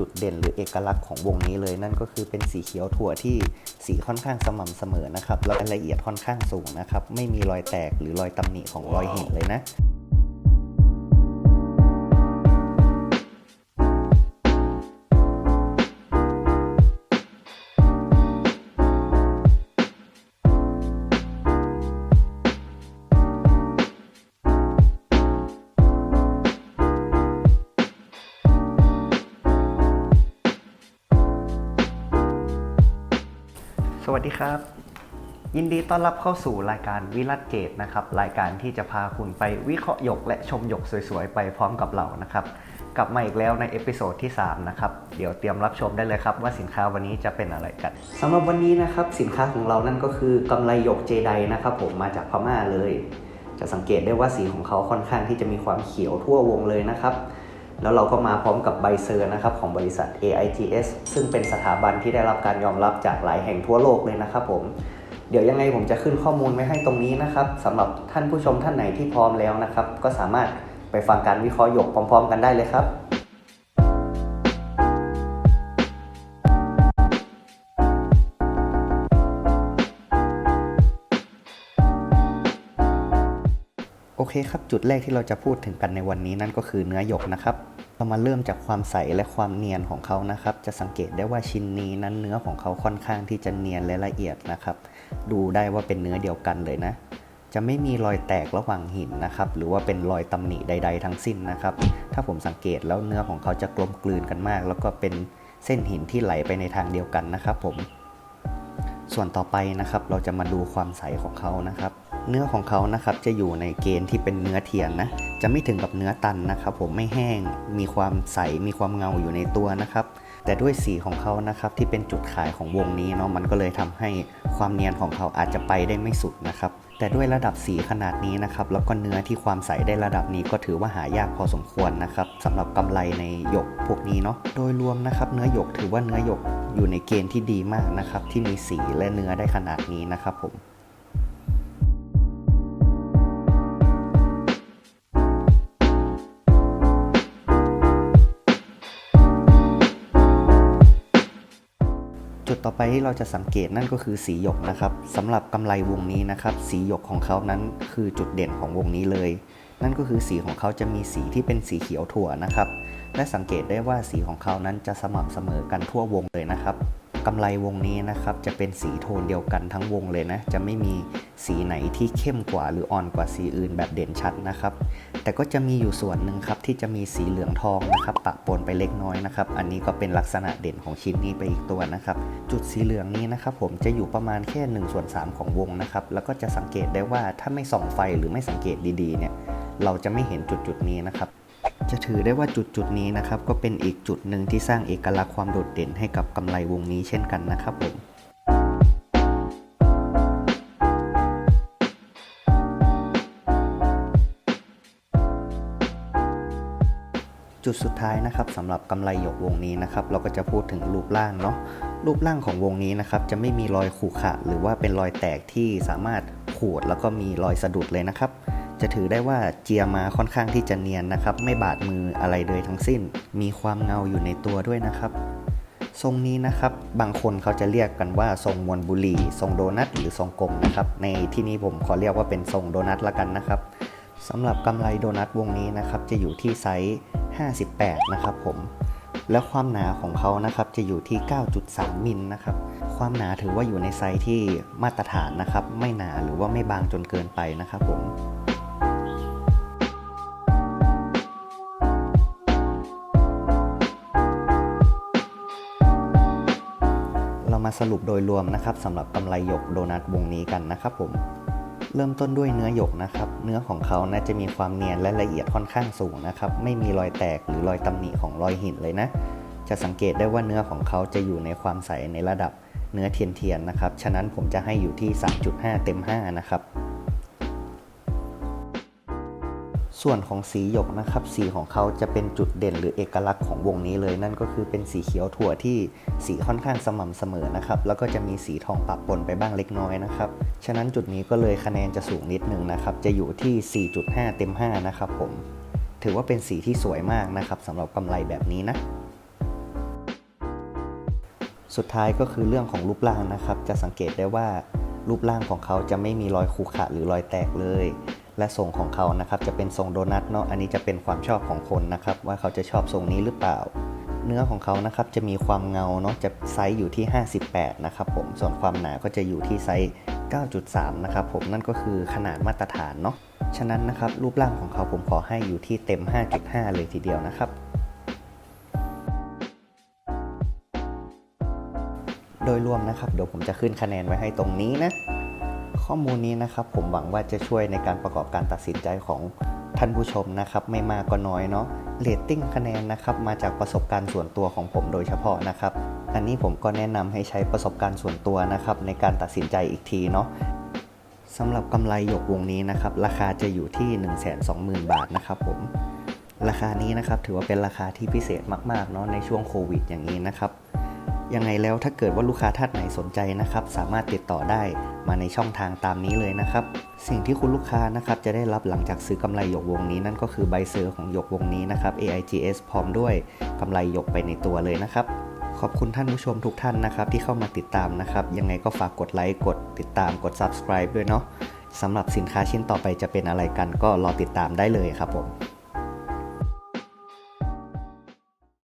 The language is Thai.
จุดเด่นหรือเอกลักษณ์ของวงนี้เลย นั่นก็คือเป็นสีเขียวถั่วที่สีค่อนข้างสม่ำเสมอนะครับแล้วรายละเอียดค่อนข้างสูงนะครับไม่มีรอยแตกหรือรอยตำหนิของรอยหินเลยนะ วัสดีครับ ยินดีต้อนรับเข้าสู่รายการวิรัตเกตนะครับ รายการที่จะพาคุณไปวิเคราะห์หยกและชมหยกสวยๆ ไปพร้อมกับเรานะครับ กลับมาอีกแล้วในเอพิโซดที่ 3 นะครับ เดี๋ยวเตรียมรับชมได้เลยครับ ว่าสินค้าวันนี้จะเป็นอะไรกันสำหรับวันนี้นะครับสินค้าของเรานั่นก็คือกำไรหยกเจไดนะครับ ผมมาจากพม่าเลย จะสังเกตได้ว่าสีของเขาค่อนข้างที่จะมีความเขียวทั่ววงเลยนะครับ แล้วเราก็มาพร้อมกับใบเซอร์นะครับของบริษัท AIGS ซึ่งเป็นสถาบันที่ได้รับการยอมรับจากหลายแห่งทั่วโลกเลยนะครับผมเดี๋ยวยังไงผมจะขึ้นข้อมูลไว้ให้ตรงนี้นะครับสำหรับท่านผู้ชมท่านไหนที่พร้อมแล้วนะครับ ก็สามารถไปฟังการวิเคราะห์หยกพร้อม ๆ กันได้เลยครับโอเคครับ จุดแรกที่เราจะพูดถึงกันในวันนี้นั่นก็คือเนื้อหยกนะครับ เรามาเริ่มจากความใสและความเนียนของเขานะครับ จะสังเกตได้ว่าชิ้นนี้นั้นเนื้อของเขาค่อนข้างที่จะเนียนและละเอียดนะครับ ดูได้ว่าเป็นเนื้อเดียวกันเลยนะ จะไม่มีรอยแตกระหว่างหินนะครับ หรือว่าเป็นรอยตำหนิใด ๆ ทั้งสิ้นนะครับ ถ้าผมสังเกตแล้วเนื้อของเขาจะกลมกลืนกันมาก แล้วก็เป็นเส้นหินที่ไหลไปในทางเดียวกันนะครับ ผม ส่วนต่อไปนะครับ เราจะมาดูความใสของเขานะครับ เนื้อของเขานะครับจะอยู่ในเกณฑ์ที่เป็นเนื้อเทียนนะจะไม่ถึงกับเนื้อตันนะครับ ผมไม่แห้งมีความใสมีความเงาอยู่ในตัวนะครับ แต่ด้วยสีของเขานะครับที่เป็นจุดขายของวงนี้เนาะมันก็เลยทำให้ความเนียนของเขาอาจจะไปได้ไม่สุดนะครับแต่ด้วยระดับสีขนาดนี้นะครับแล้วก็เนื้อที่ความใสได้ระดับนี้ก็ถือว่าหายากพอสมควรนะครับสำหรับกำไรในหยกพวกนี้เนาะโดยรวมนะครับเนื้อหยกถือว่าเนื้อหยกอยู่ในเกณฑ์ที่ดีมากนะครับที่มีสีและเนื้อได้ขนาดนี้นะครับผม จุดต่อไปที่เราจะสังเกตนั่นก็คือสีหยกนะครับสำหรับกำไรวงนี้นะครับ สีหยกของเขานั้นคือจุดเด่นของวงนี้เลย นั่นก็คือสีของเขาจะมีสีที่เป็นสีเขียวถั่วนะครับ และสังเกตได้ว่าสีของเขานั้นจะสม่ำเสมอกันทั่ววงเลยนะครับ กำไรวงนี้นะครับจะเป็นสีโทนเดียวกันทั้งวงเลยนะ จะไม่มีสีไหนที่เข้มกว่าหรืออ่อนกว่าสีอื่นแบบเด่นชัดนะครับ แต่ก็จะมีอยู่ส่วนหนึ่งครับที่จะมีสีเหลืองทองนะครับปะปนไปเล็กน้อยนะครับ อันนี้ก็เป็นลักษณะเด่นของชิ้นนี้ไปอีกตัวนะครับ จุดสีเหลืองนี้นะครับผมจะอยู่ประมาณแค่1ส่วน3ของวงนะครับ แล้วก็จะสังเกตได้ว่าถ้าไม่ส่องไฟหรือไม่สังเกตดีๆเนี่ยเราจะไม่เห็นจุดจุดๆนี้นะครับ จะถือได้ว่าจุดจุดนี้นะครับ ก็เป็นอีกจุดหนึ่งที่สร้างเอกลักษณ์ความโดดเด่นให้กับกำไรวงนี้เช่นกันนะครับผมจุดสุดท้ายนะครับสำหรับกำไรหยกวงนี้นะครับเราก็จะพูดถึงรูปร่างเนาะรูปร่างของวงนี้นะครับจะไม่มีรอยขูขระหรือว่าเป็นรอยแตกที่สามารถขูดแล้วก็มีรอยสะดุดเลยนะครับ จะถือได้ว่าเจียมาค่อนข้างที่จะเนียนนะครับ ไม่บาดมืออะไรเลยทั้งสิ้น มีความเงาอยู่ในตัวด้วยนะครับทรงนี้นะครับบางคนเขาจะเรียกกันว่าทรงมวลบุรีทรงโดนัทหรือทรงกลมนะครับ ในที่นี้ผมขอเรียกว่าเป็นทรงโดนัทละกันนะครับสำหรับกำไรโดนัทวงนี้นะครับจะอยู่ที่ไซส์ 58 นะครับผม แล้วความหนาของเขานะครับจะอยู่ที่ 9.3 มิลนะครับ ความหนาถือว่าอยู่ในไซส์ที่มาตรฐานนะครับ ไม่หนาหรือว่าไม่บางจนเกินไปนะครับผม มาสรุปโดยรวมนะครับสำหรับกำไรหยกโดนัทวงนี้กันนะครับผมเริ่มต้นด้วยเนื้อหยกนะครับ เนื้อของเขานะจะมีความเนียนและละเอียดค่อนข้างสูงนะครับ ไม่มีรอยแตกหรือรอยตำหนิของรอยหินเลยนะ จะสังเกตได้ว่าเนื้อของเขาจะอยู่ในความใสในระดับเนื้อเทียนๆนะครับ ฉะนั้นผมจะให้อยู่ที่ 3.5 เต็ม 5 นะครับ ส่วนของสีหยกนะครับ สีของเขาจะเป็นจุดเด่นหรือเอกลักษณ์ของวงนี้เลย นั่นก็คือเป็นสีเขียวถั่วที่สีค่อนข้างสม่ำเสมอนะครับ แล้วก็จะมีสีทองปะปนไปบ้างเล็กน้อยนะครับ ฉะนั้นจุดนี้ก็เลยคะแนนจะสูงนิดนึงนะครับ จะอยู่ที่ 4.5 เต็ม 5 นะครับผม ถือว่าเป็นสีที่สวยมากนะครับสำหรับกำไรแบบนี้นะสุดท้ายก็คือเรื่องของรูปร่างนะครับ จะสังเกตได้ว่ารูปร่างของเขาจะไม่มีรอยขรุขระหรือรอยแตกเลย และทรงของเขานะครับจะเป็นทรงโดนัทเนาะอันนี้จะเป็นความชอบของคนนะครับ ว่าเขาจะชอบทรงนี้หรือเปล่า เนื้อของเขานะครับจะมีความเงาเนาะจะไซส์อยู่ที่ 58 นะครับผมส่วนความหนาก็จะอยู่ที่ไซส์ 9.3 นะครับผมนั่นก็คือขนาดมาตรฐานเนาะฉะนั้นนะครับรูปร่างของเขาผมขอให้อยู่ที่เต็ม 5.5 เลยทีเดียวนะครับ โดยรวมนะครับเดี๋ยวผมจะขึ้นคะแนนไว้ให้ตรงนี้นะ ข้อมูลนี้นะครับผมหวังว่าจะช่วยในการประกอบการตัดสินใจของท่านผู้ชมนะครับไม่มากก็น้อยเนาะเรตติ้งคะแนนนะครับมาจากประสบการณ์ส่วนตัวของผมโดยเฉพาะนะครับอันนี้ผมก็แนะนำให้ใช้ประสบการณ์ส่วนตัวนะครับในการตัดสินใจอีกทีเนาะสำหรับกำไรหยกวงนี้นะครับราคาจะอยู่ที่ 120,000 บาทนะครับผมราคานี้นะครับถือว่าเป็นราคาที่พิเศษมากๆเนาะในช่วงโควิดอย่างนี้นะครับ ยังไงแล้วถ้าเกิดว่าลูกค้าท่านไหนสนใจนะครับ สามารถติดต่อได้มาในช่องทางตามนี้เลยนะครับ สิ่งที่คุณลูกค้านะครับจะได้รับหลังจากซื้อกำไรหยกวงนี้นั่นก็คือใบเซอร์ของหยกวงนี้นะครับ AIGS พร้อมด้วยกำไรหยกไปในตัวเลยนะครับ ขอบคุณท่านผู้ชมทุกท่านนะครับ ที่เข้ามาติดตามนะครับ ยังไงก็ฝากกดไลค์กดติดตามกด subscribe ด้วยเนาะสำหรับสินค้าชิ้นต่อไปจะเป็นอะไรกันก็รอติดตามได้เลยครับผม